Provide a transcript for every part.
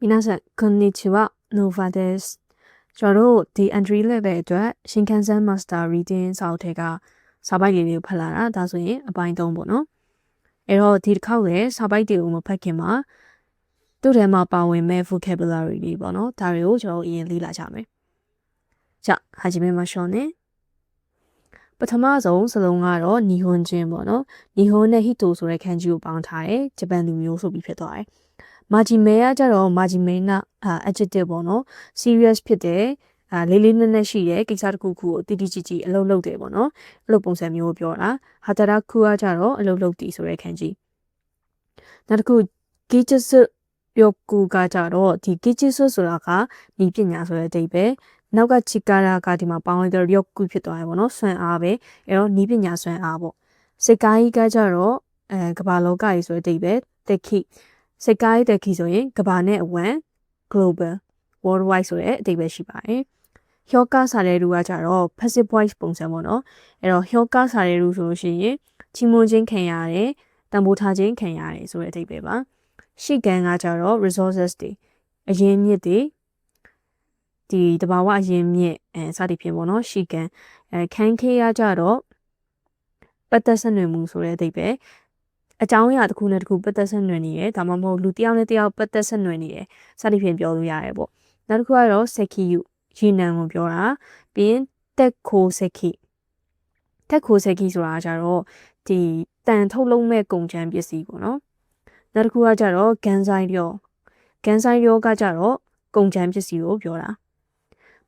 皆さんこんにちは Nova ですကျွန်တော်တို့ဒီ entry level အတွက်ရှင်ခန်းဆန်း master reading စာအုပ်ထဲကစာပိုက်လေးတွေကိုဖတ်လာတာဒါဆိုရင်အပိုင်း3ပေါ့နော်အဲ့တော့ဒီတစ်ခေါက်လည်းစာပိုက်တွေကိုမဖတ်ခင်မှာသူ့ထဲမှာပါဝင်မဲ့ vocabulary တွေပေါ့နော်ဒါတွေကိုကျွန်တော်အရင်လေ့လာကြမယ်じゃあ始めましょうねပထမဆုံးစလုံးကတော့နီဟွန်ချင်းပေါ့နော်နီဟွန်နဲ့ဟီတိုဆိုတဲ့ခန်းကြီးကိုပေါင်းထားတယ်ဂျပန်လူမျိုးဆိုပြီးဖြစ်သွားတယ် မာဂျီမဲကကြတော့မာဂျီမဲနာအာ adjective ပေါ့နော် serious ဖြစ်တယ်အာလေးလေးနက်နက်ရှိတယ်ကိစ္စတစ်ခုခုကိုတိတိကျကျအလုပ်လုပ်တယ်ပေါ့နော်အဲ့လိုပုံစံမျိုးကိုပြောတာဟာတရာခုကကြတော့အလုပ်လုပ်တည်ဆိုတဲ့ခန်းကြီးနောက်တစ်ခု gijitsu ယောကူကကြတော့ဒီ gijitsu ဆိုတာကဤပညာဆိုတဲ့အဓိပ္ပာယ်နောက်ကချီကာရာကဒီမှာပေါင်းလိုက်တော့ယောကူဖြစ်သွားတယ်ပေါ့နော်ဆွမ်းအားပဲအဲ့တော့ဤပညာဆွမ်းအားပေါ့စကားကြီးကကြတော့အဲကဘာလောကကြီးဆိုတဲ့အဓိပ္ပာယ်တက်ခိ စိတ်ကားရတဲ့ခီဆိုရင်ကဘာနဲ့အဝံ global worldwide ဆိုတဲ့အဓိပ္ပာယ်ရှိပါတယ်။ဟျောကာစာတဲ့လူကကြတော့ passive voice ပုံစံပေါ့နော်။အဲ့တော့ဟျောကာစာတဲ့လူဆိုလို့ရှိရင်ချီးမွမ်းခြင်းခံရတယ်တန်ဖိုးထားခြင်းခံရတယ်ဆိုတဲ့အဓိပ္ပာယ်ပါ။ရှိကန်ကကြတော့ resources တွေအရင်းမြစ်တွေဒီတဘာဝအရင်းမြစ်အဲစသည်ဖြင့်ပေါ့နော်ရှိကန်အဲခန်းခေးကကြတော့ပတ်သက်ဆက်နွယ်မှုဆိုတဲ့အဓိပ္ပာယ် အကြောင်းအရာတစ်ခုနဲ့တစ်ခုပတ်သက်ဆက်နွယ်နေတယ်ဒါမှမဟုတ်လူတစ်ယောက်နဲ့တစ်ယောက်ပတ်သက်ဆက်နွယ်နေတယ်စသဖြင့်ပြောလို့ရတယ်ပေါ့နောက်တစ်ခုကတော့စက်ခီယူရေနံကိုပြောတာပြီးရင်တက်ခိုစက်ခီတက်ခိုစက်ခီဆိုတာကြတော့ဒီတန်ထုတ်လုံးမဲ့ကုန်ချမ်းပစ္စည်းပေါ့နော်နောက်တစ်ခုကကြတော့ဂန်ဆိုင်ရောဂန်ဆိုင်ရောကကြတော့ကုန်ချမ်းပစ္စည်းကိုပြောတာ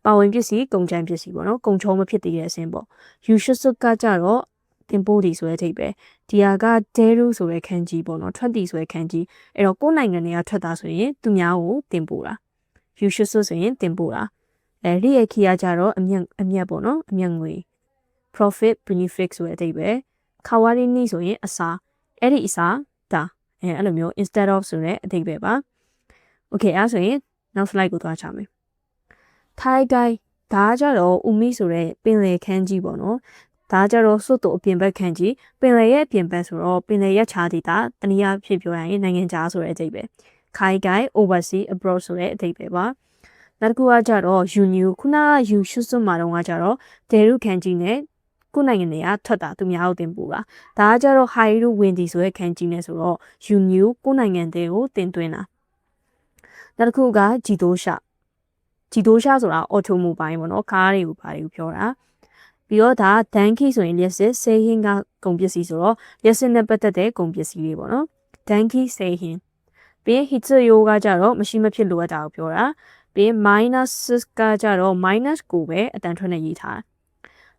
ပါဝင်ပစ္စည်းကုန်ချမ်းပစ္စည်းပေါ့နော်ကုန်ချုံမဖြစ်သေးတဲ့အဆင့်ပေါ့ယူရှုစုကကြတော့ တင်ပို့ဒီဆိုတဲ့အထိပ်ပဲဒီဟာကဒဲရူဆိုတဲ့ခန်းကြီးပေါ့နော်ထွက်တီဆိုတဲ့ခန်းကြီးအဲ့တော့ကိုယ်နိုင်ငံတွေကထွက်တာဆိုရင်သူများကိုတင်ပို့တာယူရှုဆိုဆိုရင်တင်ပို့တာအဲရိယခီယာကြတော့အမြတ်အမြတ်ပေါ့နော်အမြတ်ငွေ profit benefit ဆိုတဲ့အထိပ်ပဲခါဝါရီနီဆိုရင်အစားအဲ့ဒီအစားဒါအဲအဲ့လိုမျိုး instead of ဆိုတဲ့အထိပ်ပဲပါ okay အဲ့ဆိုရင်နောက် slide ကိုသွားချမယ် Thai guy ဒါကြတော့ umi ဆိုတဲ့ပင်လယ်ခန်းကြီးပေါ့နော် ဒါကြတော့စွတ်တူအပြင်ဘက်ခန့်ကြီးပင်လယ်ရဲ့အပြင်ဘက်ဆိုတော့ပင်လယ်ရဲ့ခြားဒေတာတနည်းအားဖြင့်ပြောရရင်နိုင်ငံခြားဆိုတဲ့အဓိပ္ပာယ်ခိုင်ကိုင် overseas abroad ဆိုတဲ့အဓိပ္ပာယ်ပါနောက်တစ်ခုကကြတော့ union ခုနက you should စွတ်မှာတော့ကကြတော့ဒေရုခန့်ကြီးနဲ့ကိုနိုင်ငံတွေကထွက်တာသူများကိုတင်ပို့တာဒါကကြတော့ high လို့ windy ဆိုတဲ့ခန့်ကြီးနဲ့ဆိုတော့ union ကိုနိုင်ငံတွေကိုတင်သွင်းတာနောက်တစ်ခုကဂျီတိုးရှာဂျီတိုးရှာဆိုတာ automobile ပေါ့နော်ကားတွေကိုဘာတွေကိုပြောတာ ပြီးတော့ဒါဒန်ခိဆိုရင်လျက်စစ်ဆေးဟင်းကကုန်ပစ္စည်းဆိုတော့လျက်စစ်နဲ့ပတ်သက်တဲ့ကုန်ပစ္စည်းတွေပေါ့နော်ဒန်ခိဆေးဟင်းပြီးဟစ်ဇယိုကကြတော့မရှိမဖြစ်လိုအပ်တာကိုပြောတာပြီး minus ကကြတော့ minus ကိုပဲအတန်ထွက်နဲ့ရေးထား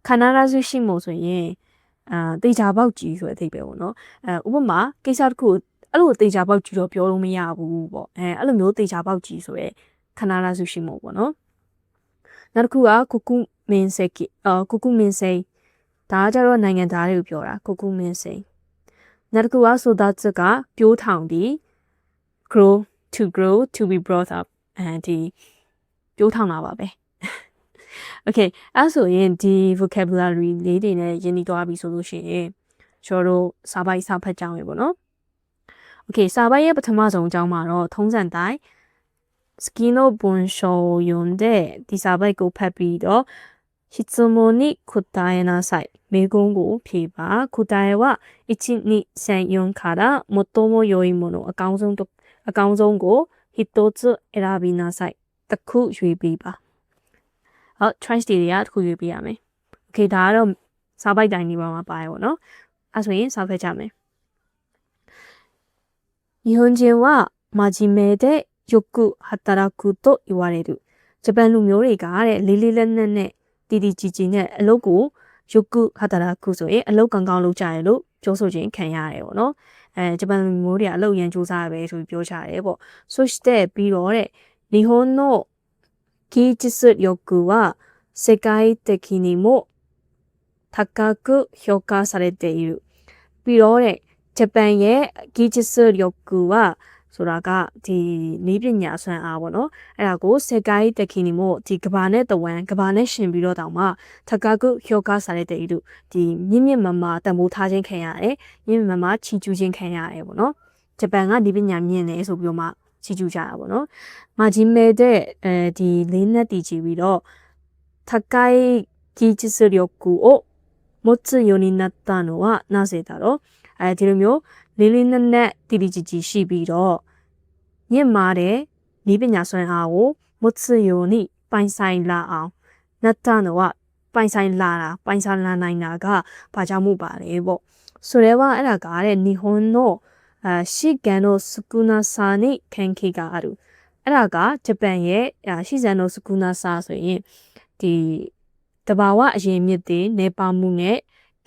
ခန္ဓာရစုရှိမို့ဆိုရင်အာတေချာပေါက်ကြီးဆိုတဲ့အဓိပ္ပာယ်ပေါ့နော်အဲဥပမာကိစ္စတစ်ခုအဲ့လိုတေချာပေါက်ကြီးတော့ပြောလို့မရဘူးပေါ့အဲအဲ့လိုမျိုးတေချာပေါက်ကြီးဆိုရဲခန္ဓာရစုရှိမို့ပေါ့နော်နောက်တစ်ခုကကုကု မင်းစိတ်ကအော်ကုကုမင်းစိတ်ဒါကကြတော့နိုင်ငံသားတွေကိုပြောတာကုကုမင်းစိတ်နောက်တစ်ခုကဆိုတာချက်ကပြိုးထောင်ဒီ grow to grow to be brought up အဲဒီပြိုးထောင်တာပါပဲโอเคအဲ့ဆိုရင်ဒီ vocabulary လေးတွေနဲ့ရင်းနှီးသွားပြီဆိုလို့ရှိရင်ကျွန်တော်တို့စာပိုက်စာဖတ်ကြောင်းရေပေါ့နော်โอเคစာပိုက်ရဲ့ပထမဆုံးအကြောင်းမှာတော့ထုံးစံတိုင်း skino bunshou yonde ဒီစာပိုက်ကိုဖတ်ပြီးတော့ 質問に答えなさい。名言語をဖြေပါ答えは1、2、3、4から最も良いもの、အကောင်းဆုံးとအကောင်းဆုံးကို一つ選びなさい。တစ်ခုရွေးပြီးပါဟုတ် choice တွေကတစ်ခုရွေးပေးရမယ် okay ဒါကတော့စာပိုက်တိုင်းဒီမှာပါရပါတော့အဲဆိုရင်စာဖတ်ကြမယ်日本人は真面目でよく働くと言われるဂျပန်လူမျိုးတွေကတဲ့လေးလေးလက်နက်နဲ့ တီတီကြီးကြီးနဲ့အလုပ်ကိုယုကုဟာတာရာကုဆိုရင်အလုပ်ကောင်းကောင်းလုပ်ကြရလို့ပြောဆိုခြင်းခံရတယ်ပေါ့နော်အဲဂျပန်လူမျိုးတွေကအလုပ်ရန်စူးစမ်းရပဲဆိုပြီးပြောကြတယ်ပေါ့ဆိုしてပြီးတော့တဲ့日本の技術力は世界的にも高く評価されているပြီးတော့တဲ့ဂျပန်ရဲ့技術力は ဆိုတာကဒီနည်းပညာဆွမ်းအားပေါ့နော်အဲ့ဒါကိုစက်ကိုင်းတခင်နီမို့ဒီကဘာနဲ့တဝမ်ကဘာနဲ့ရှင်ပြီးတော့တောင်မှထကာကုဟျောကာစားတဲ့တူဒီမြင့်မြင့်မမတံမိုးထားခြင်းခံရတယ်မြင့်မြင့်မမချီကျူးခြင်းခံရတယ်ပေါ့နော်ဂျပန်ကနည်းပညာမြင့်တယ်ဆိုပြီးတော့မှချ စီကျူကြတာပေါ့နော်မာဂျီမဲတဲ့အဲဒီလေးနက်တီကြည့်ပြီးတော့高い技術力を持つようになったのはなぜだろうအဲဒီလိုမျိုး လေးလေးနက်နက်တိတိကျကျရှိပြီးတော့ညစ်မာတဲ့ဤပညာဆွမ်းအားကိုမုတ်စယိုနိပိုင်ဆိုင်လာအောင်နတ္တနောကပိုင်ဆိုင်လာတာပိုင်ဆိုင်လာနိုင်တာကဘာကြောင့်မို့ပါလဲပေါ့ဆိုတော့အဲ့ဒါကတဲ့နိဟွန်နောအာရှိကန်နောစကူနာဆာနိခန်ခေကအရူအဲ့ဒါကဂျပန်ရဲ့ရှိဇန်နောစကူနာဆာဆိုရင်ဒီတဘာဝအရင်မြစ်တွေနေပါမှုနဲ့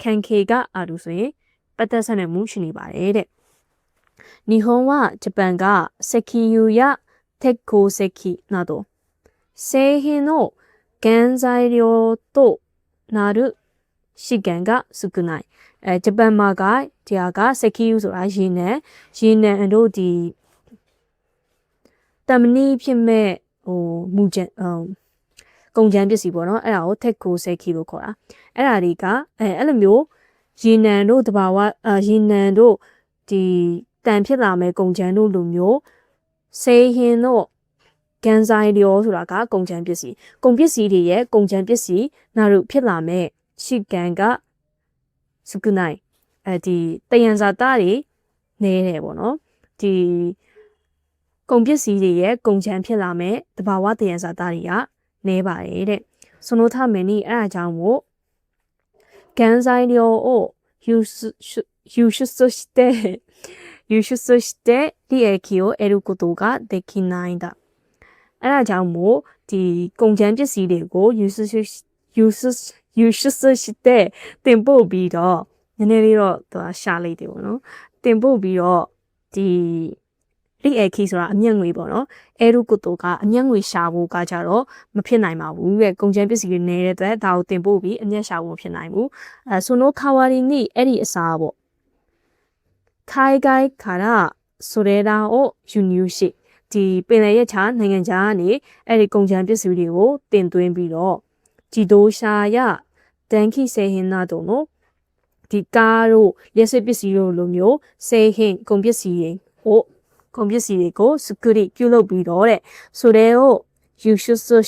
ခန်ခေကအရူဆိုရင် ပတ်သက်ဆက်နွယ်မှုရှိနေပါတယ်တဲ့日本はジャパンが石油や鉄鉱石など製品の原材料となる資源が少ないအဲဂျပန်မှာကဒီဟာကစက်ကီယူဆိုတာရင်းနဲ့ရင်းနဲ့တို့ဒီတမနီဖြစ်မဲ့ဟိုမူကျန်ဟိုကုန်ကျန်းပစ္စည်းပေါ့နော်အဲ့ဒါကို tech co seki လို့ခေါ်တာအဲ့ဒါတွေကအဲအဲ့လိုမျိုး ရေနံတို့တဘာဝရေနံတို့ဒီတန်ဖြစ်လာမဲ့ကုန်ချမ်းတို့လိုမျိုးဆေးဟင်းတို့ကန်ဆိုင်ရောဆိုတာကကုန်ချမ်းပစ္စည်းကုန်ပစ္စည်းတွေရဲ့ကုန်ချမ်းပစ္စည်းနာတို့ဖြစ်လာမဲ့ရှိကန်ကစုကနိုင်အဲဒီတယံဇာတတွေနေတယ်ပေါ့နော်ဒီကုန်ပစ္စည်းတွေရဲ့ကုန်ချမ်းဖြစ်လာမဲ့တဘာဝတယံဇာတတွေကနေပါတယ်တဲ့ဆိုနိုထမယ်နီအဲ့အကြောင်းကို 原材料を輸出輸出して輸出して利益を得ることができないんだအဲ့ဒါကြောင့်မို့ဒီကုန်ချမ်းပစ္စည်းတွေကိုယူဆယူဆယူရှစ်ရှစ်တဲ့တင်ပို့ပြီးတော့နည်းနည်းလေးတော့သူကရှာလိုက်တယ်ပေါ့နော်တင်ပို့ပြီးတော့ဒီ လိအဲခီဆိုတာအမျက်ငွေပေါ့နော်အဲရုကုတိုကအမျက်ငွေရှာဖို့ကကြတော့မဖြစ်နိုင်ပါဘူးတဲ့ကုန်ကျန်းပစ္စည်းတွေနေတဲ့အတွက်ဒါကိုတင်ပို့ပြီးအမျက်ရှာဖို့မဖြစ်နိုင်ဘူးအဲဆိုနိုခါဝါရီနီအဲ့ဒီအစားပေါ့ထိုင်ဂိုင်ခါရာဆိုရဲတာကိုယူနျူရှိဒီပင်လယ်ရခြားနိုင်ငံခြားကနေအဲ့ဒီကုန်ကျန်းပစ္စည်းတွေကိုတင်သွင်းပြီးတော့ဂျီဒိုရှာယတန်ခိဆေဟင်နာတို့နော်ဒီကားတို့လျှက်စစ်ပစ္စည်းတို့လိုမျိုးဆေဟင်ကုန်ပစ္စည်းတွေကို ကုန်ပစ္စည်းတွေကိုစကရိပြုလုပ်ပြီးတော့တဲ့それを輸出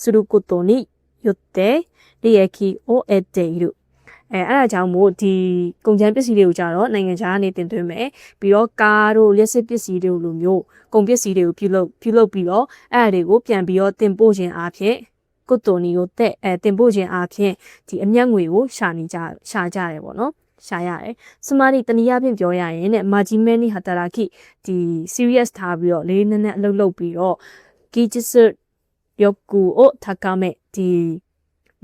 することによって利益を得ているအဲအဲ့ဒါကြောင့်မို့ဒီကုန်ကျန်းပစ္စည်းတွေကိုကြတော့နိုင်ငံခြားကနေတင်သွင်းမယ်ပြီးတော့ကားတို့လက်စစ်ပစ္စည်းတွေလိုမျိုးကုန်ပစ္စည်းတွေကိုပြုလုပ်ပြုလုပ်ပြီးတော့အဲ့ဒါတွေကိုပြန်ပြီးတော့တင်ပို့ခြင်းအပြင်ကုတ်တော်နီကိုတဲ့အဲတင်ပို့ခြင်းအပြင်ဒီအမျက်ငွေကိုရှာနေကြရှာကြတယ်ပေါ့နော် ရှာရတယ်။စမားဒီတနည်းအားဖြင့်ပြောရရင်တဲ့မာဂျီမဲနီဟာတာရာခိဒီ serious ထားပြီးတော့လေးနက်နက်အလုပ်လုပ်ပြီးတော့ဂီဂျစ်ဆတ်ယောကူအိုထကမဲဒီ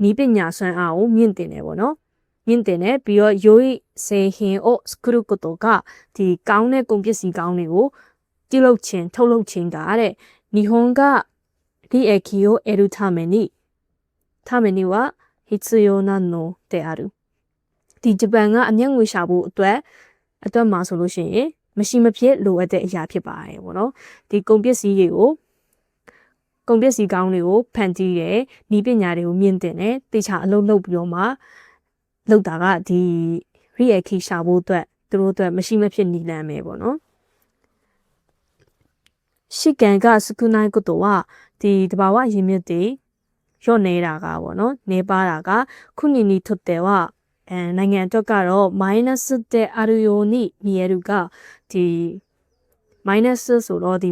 နီးပညာဆွမ်းအားကိုမြင့်တင်တယ်ပေါ့နော်။မြင့်တင်တယ်ပြီးတော့ယိုရီစေဟင်အိုစကရုကတိုကဒီကောင်းတဲ့ကုန်ပစ္စည်းကောင်းတွေကိုပြုလုပ်ခြင်းထုတ်လုပ်ခြင်းကတဲ့နီဟွန်ကဒီအခီယိုအရူထမနီထမနီဝဟစ်ဆူယိုနာနိုတေအရူ ဒီဂျပန်ကအမျက်ငွေရှာဖို့အတွက်အတွက်မှာဆိုလို့ရှိရင်မရှိမဖြစ်လိုအပ်တဲ့အရာဖြစ်ပါတယ်ဗောနော်ဒီကုန်ပစ္စည်းတွေကိုကုန်ပစ္စည်းကောင်းတွေကိုဖန်တီးတယ်ဤပညာတွေကိုမြင့်တင်တယ်တေချာအလုံးလုပ်ပြီးတော့မှလောက်တာကဒီ reaction ရှာဖို့အတွက်သူတို့အတွက်မရှိမဖြစ်နီလန်းမယ်ဗောနော်ရှိကံကစကုနိုင်ကုတောကဒီတဘာဝရင်းမြစ်တွေရော့နေတာကဗောနော်နေပါတာကခုနီနီထွတ်တယ်ဝ အဲနိုင်ငံအတွက်ကတော့ minus တဲ့အာရီယိုနီမီယရုကဒီ minus ဆိုတော့ဒီ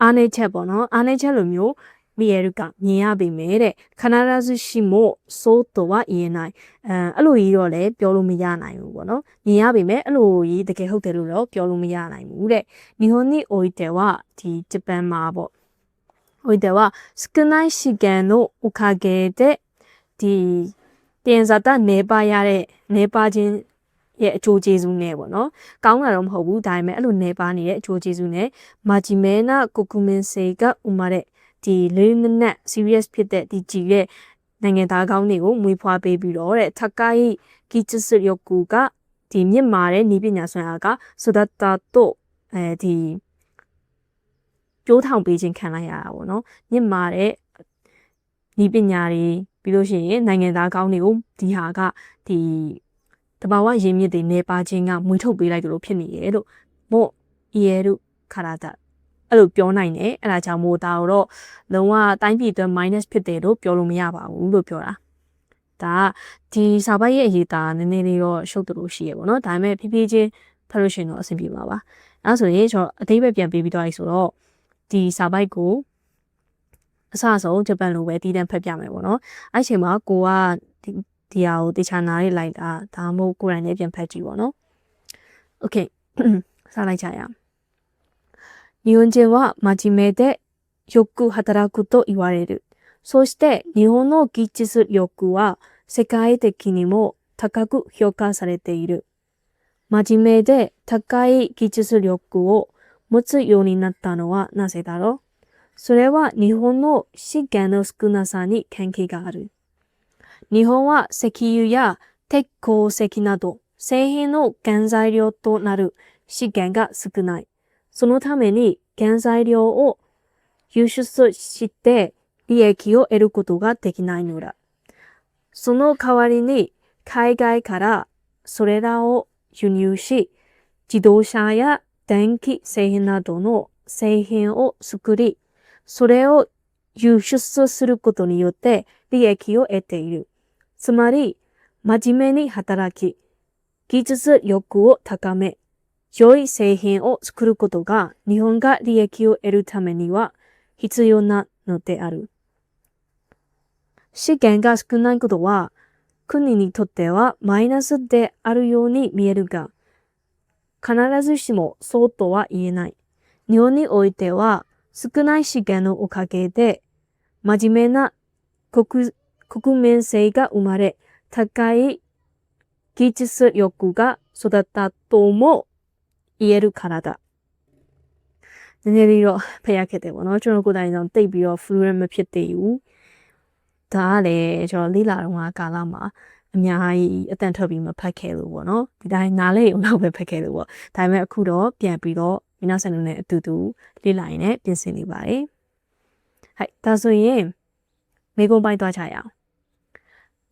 အားနေချက်ပေါ့နော်အားနေချက်လိုမျိုးမီယရုကမြင်ရပေမဲ့တဲ့ခနာရစုရှိမို့ဆိုတော့ဝအရင်နိုင်အဲအဲ့လိုကြီးတော့လည်းပြောလို့မရနိုင်ဘူးပေါ့နော်မြင်ရပေမဲ့အဲ့လိုကြီးတကယ်ဟုတ်တယ်လို့တော့ပြောလို့မရနိုင်ဘူးတဲ့နီဟိုနီအိုတဲဝဒီဂျပန်မှာပေါ့おいては少ない資源のおかげでဒီ တင်စားတာနေပါရတဲ့နေပါခြင်းရဲ့အကျိုးကျေးဇူးနဲ့ပေါ့နော်။ကောင်းတာတော့မဟုတ်ဘူးဒါပေမဲ့အဲ့လိုနေပါနေတဲ့အကျိုးကျေးဇူးနဲ့မာဂျီမဲနာကိုကူမင်စေကဥမာတဲ့ဒီလေးနက်နက် serious ဖြစ်တဲ့ဒီကြည်တဲ့နိုင်ငံသားကောင်းတွေကိုမွေးဖွားပေးပြီးတော့တဲ့ထကိုင်ကီချစ်စယောကူကဒီမြင့်မာတဲ့ဤပညာဆွမ်းအားကဆိုဒတ်တာတော့အဲဒီပြိုးထောင်ပေးခြင်းခံလိုက်ရတာပေါ့နော်မြင့်မာတဲ့ဤပညာတွေ ပြီးလို့ရှိရင်နိုင်ငံသားကောင်းတွေကိုဒီဟာကဒီတဘာဝရင်းမြစ်တွေနေပါခြင်းကမွေးထုတ်ပေးလိုက်တယ်လို့ဖြစ်နေရဲ့လို့မို့အေရတို့ခါရတာအအဲ့လိုပြောနိုင်တယ်အဲ့ဒါကြောင့်မို့ဒါတော့လုံးဝတိုင်းပြည်အတွက် minus ဖြစ်တယ်လို့ပြောလို့မရပါဘူးလို့ပြောတာဒါကဒီစာပိုက်ရဲ့အရေးသားနည်းနည်းလေးတော့ရှုပ်တယ်လို့ရှိရပေါ့နော်ဒါပေမဲ့ဖြည်းဖြည်းချင်းဖတ်လို့ရှိရင်တော့အဆင်ပြေမှာပါအဲဆိုရင်ကျွန်တော်အသေးပဲပြန်ပေးပြီးတော့ဆိုတော့ဒီစာပိုက်ကို အစဆုံးဂျပန်လိုပဲတည်တံ့ဖက်ပြမယ်ပေါ့နော်အဲ့ချိန်မှာကိုကဒီဟာကိုတေချာနာလေးလိုက်တာဒါမှမဟုတ်ကိုယ်တိုင်လည်းပြန်ဖက်ကြည့်ပေါ့နော် Okay စလိုက်ကြရအောင်日本人は真面目でよく働くと言われる。そして日本の技術力は世界的にも高く評価されている。真面目で高い技術力を持つようになったのはなぜだろう？それは日本の資源の少なさに関係がある。日本は石油や鉄鉱石など製品の原材料となる資源が少ない。そのために原材料を輸出して利益を得ることができないのだ。その代わりに海外からそれらを輸入し、自動車や電気製品などの製品を作り、それを輸出することによって利益を得ている。つまり、真面目に働き、技術力を高め、良い製品を作ることが日本が利益を得るためには必要なのである。資源が少ないことは国にとってはマイナスであるように見えるが、必ずしもそうとは言えない。日本においては少ない資源のおかげで真面目な国国民性が生まれ、高い技術力が育ったとも言えるからだ。နည်းနည်းလေးတော့ဖျက်ခဲ့တယ်ပေါ့နော်ကျွန်တော်ကိုယ်တိုင်တော့တိတ်ပြီးတော့ fluent မဖြစ်သေးဘူးဒါကလည်းကျွန်တော်လေးလာတော့ကာလမှာအများကြီးအတန်ထွက်ပြီးမဖတ်ခဲ့လို့ပေါ့နော်ဒီတိုင်းနားလေးအောင်တော့ပဲဖတ်ခဲ့လို့ပေါ့ဒါပေမဲ့အခုတော့ပြန်ပြီးတော့ မိနာဆန်တို့နဲ့အတူတူလေးလာရင်လည်းပြင်ဆင်နေပါတယ်ဟဲ့ဒါဆိုရင်မေကွန်ပိုင်းသွားကြရအောင်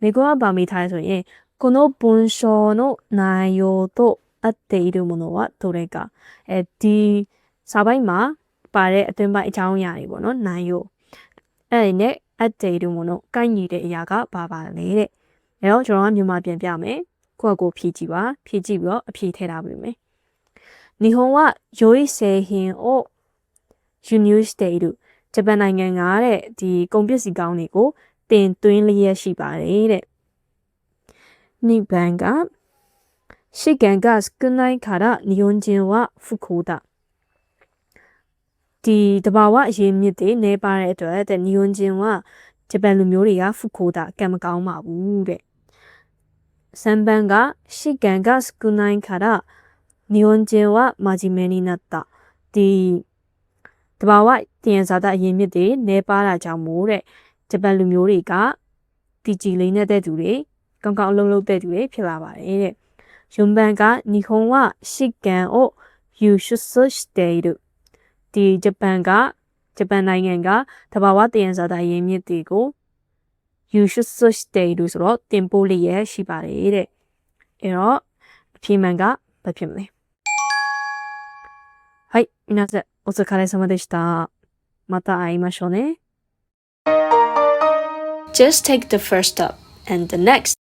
မေကွန်ကပါမိထားရဆိုရင်この文章の内容と合っているものはどれかအဲဒီစာပိုက်မှာပါတဲ့အတွင်းပိုင်းအကြောင်းအရာတွေပေါ့နော်နိုင်ရိုအဲ့ဒီနဲ့အတေတူမလို့ကိုက်ညီတဲ့အရာကဘာပါလဲတဲ့အဲ့တော့ကျွန်တော်ကမြန်မာပြန်ပြမယ်ကိုယ့်အကိုဖြည့်ကြည့်ပါဖြည့်ကြည့်ပြီးတော့အဖြေထည့်ထားပေးမယ် 日本は良い製品を輸入しているဂျပန်နိုင်ငံကတဲ့ဒီကုန်ပစ္စည်းကောင်းတွေကိုတင်သွင်းလျက်ရှိပါတယ်တဲ့နိဗ္ဗာန်က資源が少ないから日本人は不幸だဒီတဘာဝအရေးမြစ်တွေနေပါတဲ့အတွက်တဲ့နီယွန်ဂျင်ကဂျပန်လူမျိုးတွေကဖူခိုတာကံမကောင်းပါဘူးတဲ့စံပန်ကရှီကန်ကစကူနိုင်ခါရ နီယွန်ဂျင်ကမာဂျီမဲနီနတ်တာဒီတဘာဝတင်စားတဲ့အရေးမြစ်တွေနေပါတာကြောင့်မို့တဲ့ဂျပန်လူမျိုးတွေကတီဂျီလေးနဲ့တဲ့သူတွေကောင်းကောင်းအလုံးလုံးတဲ့သူတွေဖြစ်လာပါတယ်တဲ့ယွန်ပန်ကနီခွန်ကရှီကန်ကိုယူရှုဆွစတေရဒီဂျပန်ကဂျပန်နိုင်ငံကတဘာဝတယံဇာတာရင်းမြစ်တွေကိုယူရှုဆွစတေလို့ဆိုတော့တင်ပို့လျက်ရှိပါတယ်တဲ့အဲ့တော့အဖြေမှန်ကဘာဖြစ်မလဲ はい皆さんお疲れ様でしたまた会いましょうね Just take the first step, and the next